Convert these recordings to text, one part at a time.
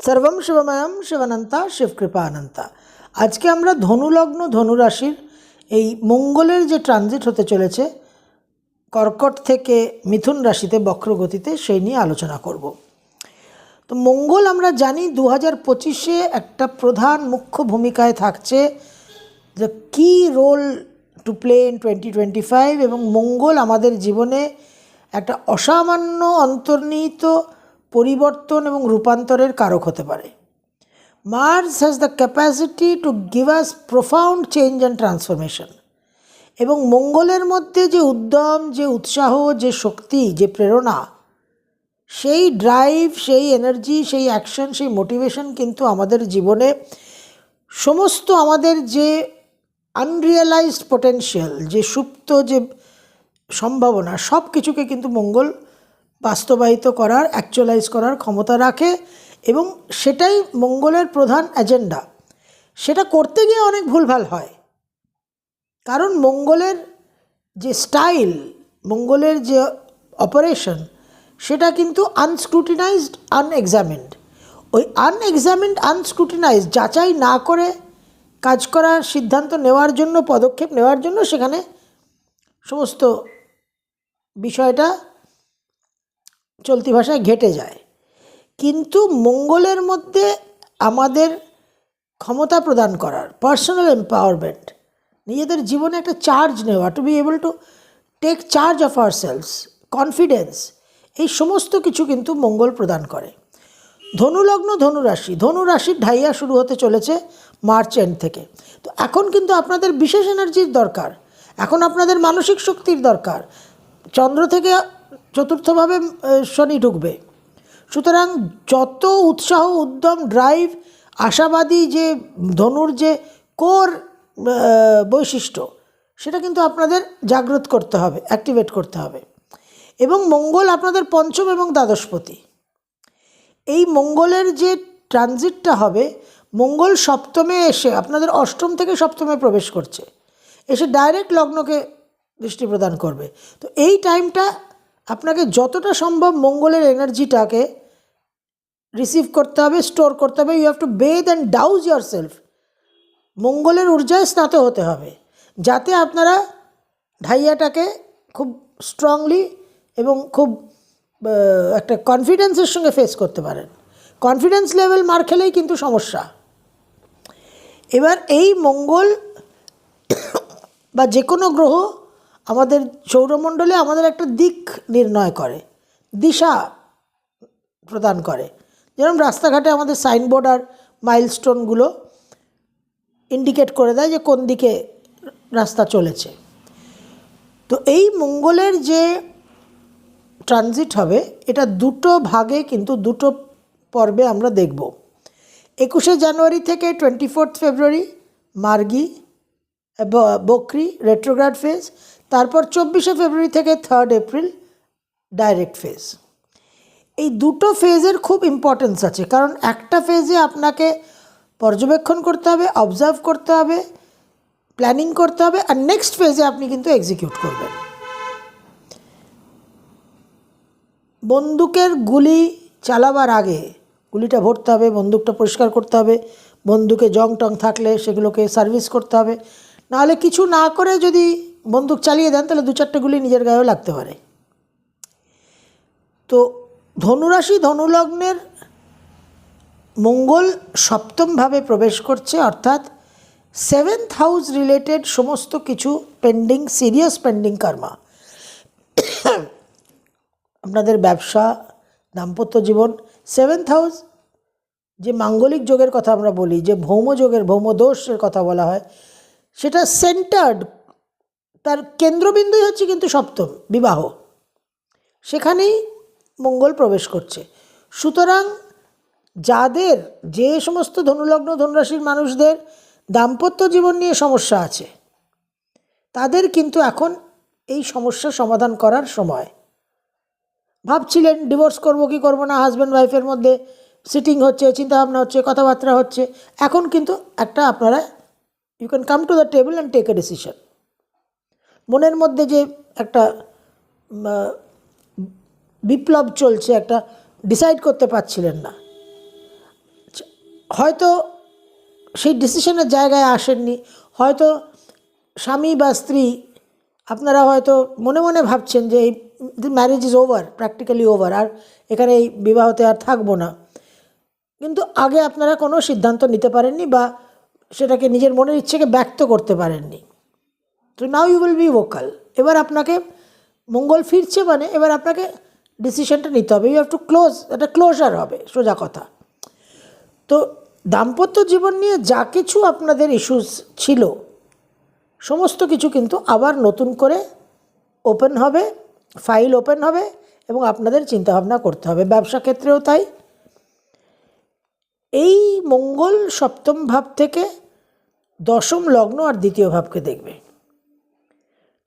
সর্বম শিবময়ম শিবানন্তা, শিবকৃপানন্তা। আজকে আমরা ধনুলগ্ন ধনুরাশির এই মঙ্গলের যে ট্রানজিট হতে চলেছে, কর্কট থেকে মিথুন রাশিতে বক্রগতিতে সেই নিয়ে আলোচনা করব। তো মঙ্গল আমরা জানি দু হাজার পঁচিশে একটা প্রধান মুখ্য ভূমিকায় থাকছে the key role to play in twenty twenty five এবং মঙ্গল আমাদের জীবনে একটা অসামান্য অন্তর্নিহিত পরিবর্তন এবং রূপান্তরের কারক হতে পারে। Mars has the capacity to give us profound change and transformation এবং মঙ্গলের মধ্যে যে উদ্যম, যে উৎসাহ, যে শক্তি, যে প্রেরণা, সেই ড্রাইভ সেই এনার্জি সেই অ্যাকশন সেই মোটিভেশন কিন্তু আমাদের জীবনে সমস্ত আমাদের যে আনরিয়ালাইজড পোটেনশিয়াল যে সুপ্ত, যে সম্ভাবনা সব কিছুকে কিন্তু মঙ্গল বাস্তবায়িত করার অ্যাকচুয়ালাইজ করার ক্ষমতা রাখে এবং সেটাই মঙ্গলের প্রধান এজেন্ডা সেটা করতে গিয়ে অনেক ভুলভাল হয়। কারণ মঙ্গলের যে স্টাইল মঙ্গলের যে অপারেশন সেটা কিন্তু আনস্ক্রুটিনাইজড আনএক্সামিনড ওই আনএক্সামিনড আনস্ক্রুটিনাইজড যাচাই না করে কাজ করার সিদ্ধান্ত নেওয়ার জন্য, পদক্ষেপ নেওয়ার জন্য সেখানে সমস্ত বিষয়টা চলতি ভাষায় ঘেটে যায়। কিন্তু মঙ্গলের মধ্যে আমাদের ক্ষমতা প্রদান করার পার্সোনাল এম্পাওয়ারমেন্ট নিজেদের জীবনে একটা চার্জ নেওয়া to be able to take charge of our selves confidence এই সমস্ত কিছু কিন্তু মঙ্গল প্রদান করে। ধনুলগ্ন ধনুরাশি, ধনুরাশির ঢাইয়া শুরু হতে চলেছে মার্চ এন্ড থেকে। তো এখন কিন্তু আপনাদের বিশেষ এনার্জির দরকার, এখন আপনাদের মানসিক শক্তির দরকার। চন্দ্র থেকে চতুর্থভাবে শনি ঢুকবে। সুতরাং যত উৎসাহ, উদ্যম ড্রাইভ আশাবাদী যে, ধনুর যে কোর বৈশিষ্ট্য, সেটা কিন্তু আপনাদের জাগ্রত করতে হবে অ্যাক্টিভেট করতে হবে। এবং মঙ্গল আপনাদের পঞ্চম এবং দ্বাদশপতি। এই মঙ্গলের যে ট্রানজিটটা হবে, মঙ্গল সপ্তমে এসে, আপনাদের অষ্টম থেকে সপ্তমে প্রবেশ করছে। এসে ডাইরেক্ট লগ্নকে দৃষ্টি প্রদান করবে। তো এই টাইমটা আপনাকে যতটা সম্ভব মঙ্গলের এনার্জিটাকে রিসিভ করতে হবে, স্টোর করতে হবে। You have to bathe and douse your self মঙ্গলের ঊর্জায় স্নাত হতে হবে, যাতে আপনারা ঢাইয়াটাকে খুব স্ট্রংলি এবং খুব একটা কনফিডেন্সের সঙ্গে ফেস করতে পারেন। কনফিডেন্স লেভেল মার খেলেই কিন্তু সমস্যা। এবার এই মঙ্গল বা যে কোনো গ্রহ আমাদের সৌরমণ্ডলে আমাদের একটা দিক নির্ণয় করে, দিশা প্রদান করে। যেরকম রাস্তাঘাটে আমাদের সাইনবোর্ড আর মাইলস্টোনগুলো ইন্ডিকেট করে দেয় যে কোন দিকে রাস্তা চলেছে। তো এই মঙ্গলের যে ট্রানজিট হবে, এটা দুটো ভাগে কিন্তু দুটো পর্বে আমরা দেখব। একুশে জানুয়ারি থেকে টোয়েন্টি ফোর্থ ফেব্রুয়ারি মার্গি বকরি রেট্রোগ্রাড ফেজ তারপর চব্বিশে ফেব্রুয়ারি থেকে থার্ড এপ্রিল ডাইরেক্ট ফেজ এই দুটো ফেজের খুব ইম্পর্টেন্স আছে, কারণ একটা ফেজে আপনাকে পর্যবেক্ষণ করতে হবে অবজার্ভ করতে হবে প্ল্যানিং করতে হবে, আর নেক্সট ফেজে আপনি কিন্তু এক্সিকিউট করবেন। বন্দুকের গুলি চালাবার আগে গুলিটা ভরতে হবে, বন্দুকটা পরিষ্কার করতে হবে, বন্দুকে জং টং থাকলে সেগুলোকে সার্ভিস করতে হবে। নাহলে কিছু না করে যদি বন্দুক চালিয়ে দেন, তাহলে দু চারটে গুলি নিজের গায়েও লাগতে পারে। তো ধনুরাশি ধনুলগ্নের মঙ্গল সপ্তমভাবে প্রবেশ করছে, অর্থাৎ সেভেন্থ হাউস রিলেটেড সমস্ত কিছু পেন্ডিং সিরিয়াস পেন্ডিং কর্মা আপনাদের ব্যবসা, দাম্পত্য জীবন সেভেন্থ হাউস যে মাঙ্গলিক যোগের কথা আমরা বলি, যে ভৌম যোগের, ভৌম দোষের কথা বলা হয়, সেটা সেন্টার্ড তার কেন্দ্রবিন্দুই হচ্ছে কিন্তু সপ্তম, বিবাহ। সেখানেই মঙ্গল প্রবেশ করছে। সুতরাং যাদের যে সমস্ত ধনুলগ্ন ধনুরাশির মানুষদের দাম্পত্য জীবন নিয়ে সমস্যা আছে, তাদের কিন্তু এখন এই সমস্যা সমাধান করার সময়। ভাবছিলেন, ডিভোর্স করব, কি করব না হাজব্যান্ড ওয়াইফের মধ্যে সিটিং হচ্ছে, চিন্তাভাবনা হচ্ছে, কথাবার্তা হচ্ছে। এখন কিন্তু একটা আপনারা you can come to the table and take a decision মনের মধ্যে যে একটা বিপ্লব চলছে একটা ডিসাইড করতে পারছিলেন না। হয়তো সেই ডিসিশনের জায়গায় আসেননি, হয়তো স্বামী বা স্ত্রী, আপনারা হয়তো মনে মনে ভাবছেন যে এই marriage is over practically over আর এখানে এই বিবাহতে আর থাকব না। কিন্তু আগে আপনারা কোনো সিদ্ধান্ত নিতে পারেননি বা সেটাকে নিজের মনের ইচ্ছেকে ব্যক্ত করতে পারেননি। তো now you will be vocal এবার আপনাকে মঙ্গল ফিরছে মানে এবার আপনাকে ডিসিশনটা নিতে হবে। ইউ হ্যাভ টু ক্লোজ একটা ক্লোজার হবে, সোজা কথা। তো, দাম্পত্য জীবন নিয়ে যা কিছু আপনাদের ইস্যুস ছিল, সমস্ত কিছু কিন্তু আবার নতুন করে ওপেন হবে ফাইল ওপেন হবে এবং আপনাদের চিন্তাভাবনা করতে হবে। ব্যবসা ক্ষেত্রেও তাই। এই মঙ্গল সপ্তম ভাব থেকে দশম লগ্ন আর দ্বিতীয় ভাবকে দেখবে।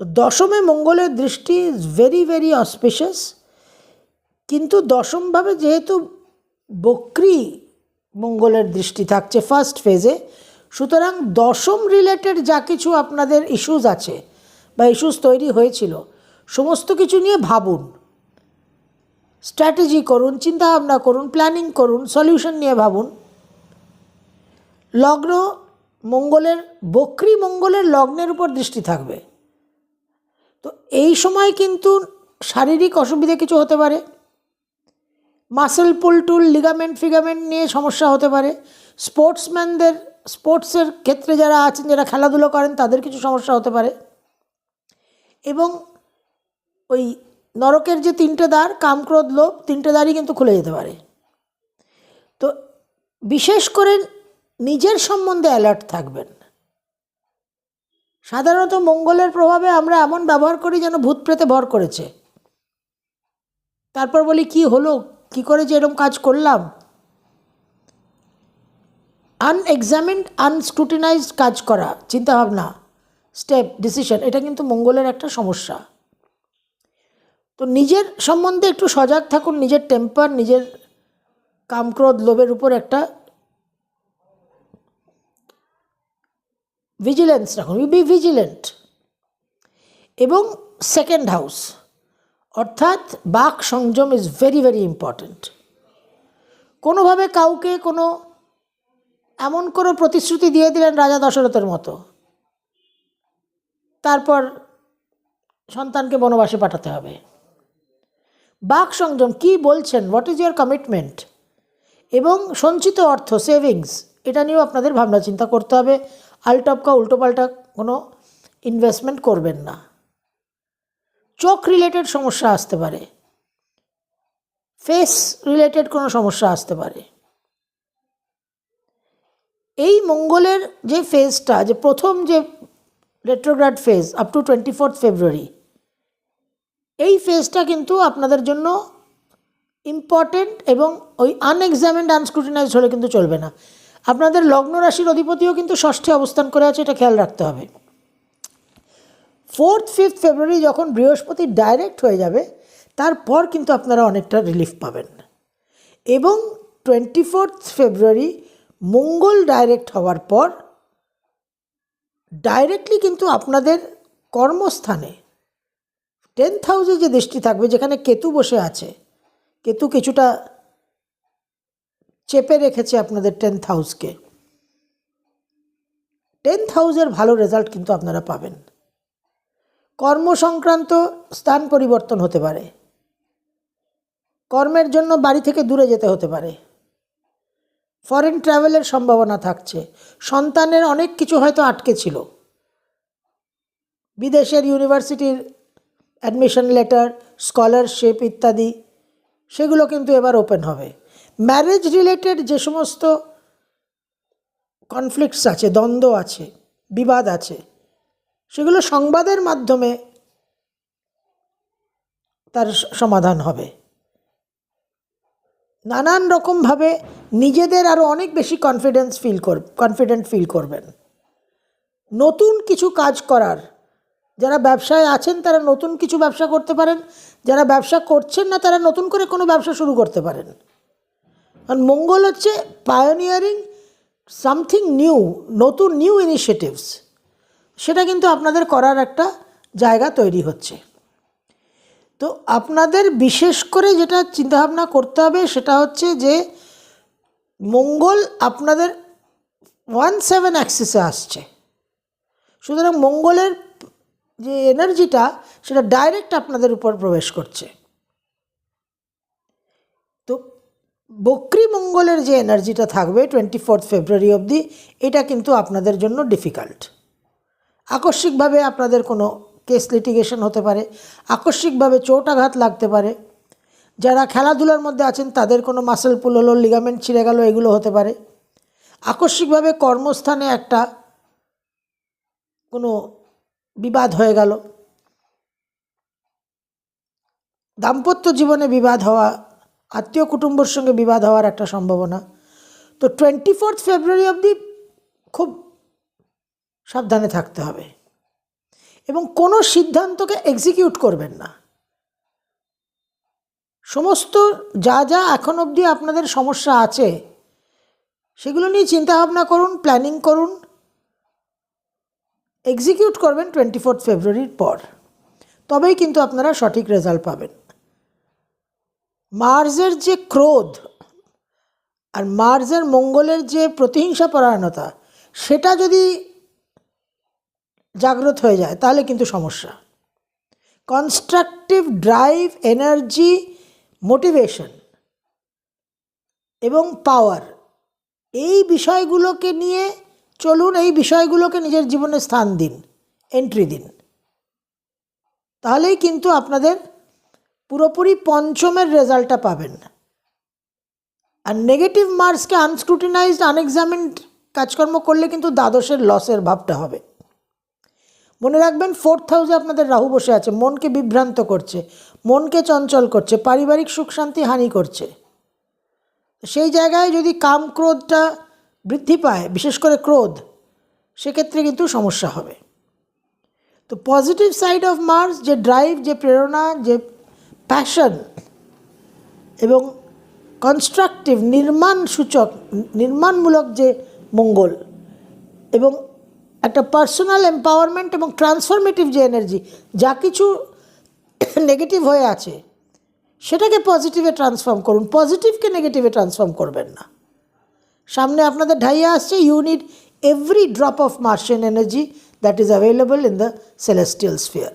তো দশমে মঙ্গলের দৃষ্টি ইজ ভেরি ভেরি অসপিশিয়াস কিন্তু দশমভাবে যেহেতু বক্রি মঙ্গলের দৃষ্টি থাকছে ফার্স্ট ফেজে সুতরাং দশম রিলেটেড যা কিছু আপনাদের ইস্যুস আছে বা ইস্যুস তৈরি হয়েছিল, সমস্ত কিছু নিয়ে ভাবুন। স্ট্র্যাটেজি করুন, চিন্তাভাবনা করুন প্ল্যানিং করুন সলিউশন নিয়ে ভাবুন। লগ্ন মঙ্গলের, বক্রি মঙ্গলের লগ্নের উপর দৃষ্টি থাকবে। তো এই সময় কিন্তু শারীরিক অসুবিধা কিছু হতে পারে। মাসেল পুল টুল লিগামেন্ট ফিগামেন্ট নিয়ে সমস্যা হতে পারে। স্পোর্টসম্যানদের স্পোর্টসের ক্ষেত্রে যারা আছেন, যারা খেলাধুলো করেন, তাদের কিছু সমস্যা হতে পারে। এবং ওই নরকের যে তিনটে দ্বার কামক্রোধ লোভ, তিনটে দ্বারই কিন্তু খুলে যেতে পারে। তো বিশেষ করে নিজের সম্বন্ধে অ্যালার্ট থাকবেন। সাধারণত মঙ্গলের প্রভাবে আমরা এমন ব্যবহার করি যেন ভূত প্রেতে ভর করেছে। তারপর বলি, কি হলো? কি করে যে এরকম কাজ করলাম? আনএক্সামিনড আনস্ক্রুটিনাইজড কাজ করা, চিন্তাভাবনা স্টেপ ডিসিশন এটা কিন্তু মঙ্গলের একটা সমস্যা। তো নিজের সম্বন্ধে একটু সজাগ থাকুন, নিজের টেম্পার নিজের কামক্রোধ, লোভের উপর একটা ভিজিলেন্স রাখুন ইউ বি ভিজিলেন্ট এবং সেকেন্ড হাউস অর্থাৎ বাক সংযম ইজ ভেরি ভেরি ইম্পর্ট্যান্ট কোনোভাবে কাউকে কোনো এমন কোনো প্রতিশ্রুতি দিয়ে দিলেন রাজা দশরথের মতো। তারপর সন্তানকে বনবাসে পাঠাতে হবে। বাক সংযম, কী বলছেন? হোয়াট ইজ ইয়ার কমিটমেন্ট এবং সঞ্চিত অর্থ সেভিংস এটা নিয়েও আপনাদের ভাবনা চিন্তা করতে হবে। আলটপকা, উল্টোপাল্টা কোনো ইনভেস্টমেন্ট করবেন না। চোখ রিলেটেড সমস্যা আসতে পারে। ফেস রিলেটেড কোনো সমস্যা আসতে পারে। এই মঙ্গলের যে ফেজটা যে প্রথম যে retrograde phase up to twenty fourth February এই ফেজটা কিন্তু আপনাদের জন্য ইম্পর্টেন্ট এবং ওই আনএক্সামিন্ড আনস্ক্রুটিনাইজড হলে কিন্তু চলবে না। আপনাদের লগ্ন রাশির অধিপতিও কিন্তু ষষ্ঠে অবস্থান করে আছে, এটা খেয়াল রাখতে হবে। ফোর্থ ফিফথ ফেব্রুয়ারি যখন বৃহস্পতি ডাইরেক্ট হয়ে যাবে, তারপর কিন্তু আপনারা অনেকটা রিলিফ পাবেন। এবং টোয়েন্টি ফোর্থ ফেব্রুয়ারি মঙ্গল ডাইরেক্ট হওয়ার পর ডাইরেক্টলি কিন্তু আপনাদের কর্মস্থানে টেন্থ হাউসে যে দৃষ্টি থাকবে, যেখানে কেতু বসে আছে, কেতু কিছুটা চেপে রেখেছে আপনাদের টেন্থ হাউসকে টেন্থ হাউসের ভালো রেজাল্ট কিন্তু আপনারা পাবেন। কর্ম সংক্রান্ত স্থান পরিবর্তন হতে পারে। কর্মের জন্য বাড়ি থেকে দূরে যেতে হতে পারে। ফরেন ট্রাভেলের সম্ভাবনা থাকছে। সন্তানের অনেক কিছু হয়তো আটকে ছিল। বিদেশের ইউনিভার্সিটির অ্যাডমিশন লেটার স্কলারশিপ ইত্যাদি, সেগুলো কিন্তু এবার ওপেন হবে। ম্যারেজ রিলেটেড যে সমস্ত কনফ্লিক্টস আছে, দ্বন্দ্ব আছে, বিবাদ আছে, সেগুলো সংবাদের মাধ্যমে তার সমাধান হবে। নানান রকমভাবে নিজেদের আরও অনেক বেশি কনফিডেন্স ফিল কর কনফিডেন্ট ফিল করবেন। নতুন কিছু কাজ করার, যারা ব্যবসায় আছেন তারা নতুন কিছু ব্যবসা করতে পারেন, যারা ব্যবসা করছেন না তারা নতুন করে কোনো ব্যবসা শুরু করতে পারেন। কারণ মঙ্গল হচ্ছে পায়োনিয়ারিং সামথিং নিউ নতুন নিউ ইনিশিয়েটিভস সেটা কিন্তু আপনাদের করার একটা জায়গা তৈরি হচ্ছে। তো আপনাদের বিশেষ করে যেটা চিন্তাভাবনা করতে হবে সেটা হচ্ছে যে মঙ্গল আপনাদের ওয়ান সেভেন অ্যাক্সিসে আসছে। সুতরাং মঙ্গলের যে এনার্জিটা সেটা ডাইরেক্ট আপনাদের উপর প্রবেশ করছে তো বক্রি মঙ্গলের যে এনার্জিটা থাকবে টোয়েন্টি ফোর্থ ফেব্রুয়ারি অবধি, এটা কিন্তু আপনাদের জন্য ডিফিকাল্ট আকস্মিকভাবে আপনাদের কোনো কেস লিটিগেশন হতে পারে, আকস্মিকভাবে চোট আঘাত লাগতে পারে, যারা খেলাধুলার মধ্যে আছেন তাদের কোনো মাসেল পুল হলো লিগামেন্ট ছিঁড়ে গেল, এগুলো হতে পারে। আকস্মিকভাবে কর্মস্থানে একটা কোনো বিবাদ হয়ে গেল। দাম্পত্য জীবনে বিবাদ হওয়া আত্মীয় কুটুম্বর সঙ্গে বিবাদ হওয়ার একটা সম্ভাবনা। তো টোয়েন্টি ফোর্থ ফেব্রুয়ারি অবধি খুব সাবধানে থাকতে হবে। এবং কোনো সিদ্ধান্তকে এক্সিকিউট করবেন না। সমস্ত যা যা এখন অবধি আপনাদের সমস্যা আছে, সেগুলো নিয়ে চিন্তাভাবনা করুন প্ল্যানিং করুন। এক্সিকিউট করবেন টোয়েন্টি ফোর্থ ফেব্রুয়ারির পর। তবেই কিন্তু আপনারা সঠিক রেজাল্ট পাবেন। মার্জের যে ক্রোধ আর মার্জের মঙ্গলের যে প্রতিহিংসা পরায়ণতা, সেটা যদি জাগ্রত হয়ে যায়, তাহলে কিন্তু সমস্যা। কনস্ট্রাকটিভ ড্রাইভ এনার্জি মোটিভেশন এবং পাওয়ার এই বিষয়গুলোকে নিয়ে চলুন, এই বিষয়গুলোকে নিজের জীবনে স্থান দিন এন্ট্রি দিন। তাহলেই কিন্তু আপনাদের পুরোপুরি পঞ্চমের রেজাল্টটা পাবেন। আর নেগেটিভ মার্কসকে আনস্ক্রুটিনাইজড আনএক্সামিনড কাজকর্ম করলে কিন্তু দ্বাদশের লসের ভাবটা হবে। মনে রাখবেন ফোর্থ হাউসে আপনাদের রাহু বসে আছে। মনকে বিভ্রান্ত করছে, মনকে চঞ্চল করছে, পারিবারিক সুখ, শান্তি, হানি করছে। সেই জায়গায় যদি কাম ক্রোধটা বৃদ্ধি পায়, বিশেষ করে ক্রোধ, সেক্ষেত্রে কিন্তু সমস্যা হবে। তো পজিটিভ সাইড অফ মার্স যে ড্রাইভ যে প্রেরণা, যে প্যাশন এবং কনস্ট্রাকটিভ নির্মাণ সূচক নির্মাণমূলক যে মঙ্গল এবং একটা পার্সোনাল এম্পাওয়ারমেন্ট এবং ট্রান্সফরমেটিভ যে এনার্জি যা কিছু নেগেটিভ হয়ে আছে, সেটাকে পজিটিভে ট্রান্সফর্ম করুন। পজিটিভকে নেগেটিভে ট্রান্সফর্ম করবেন না। সামনে আপনাদের ঢাইয়া আসছে you need every drop of Martian energy that is available in the celestial sphere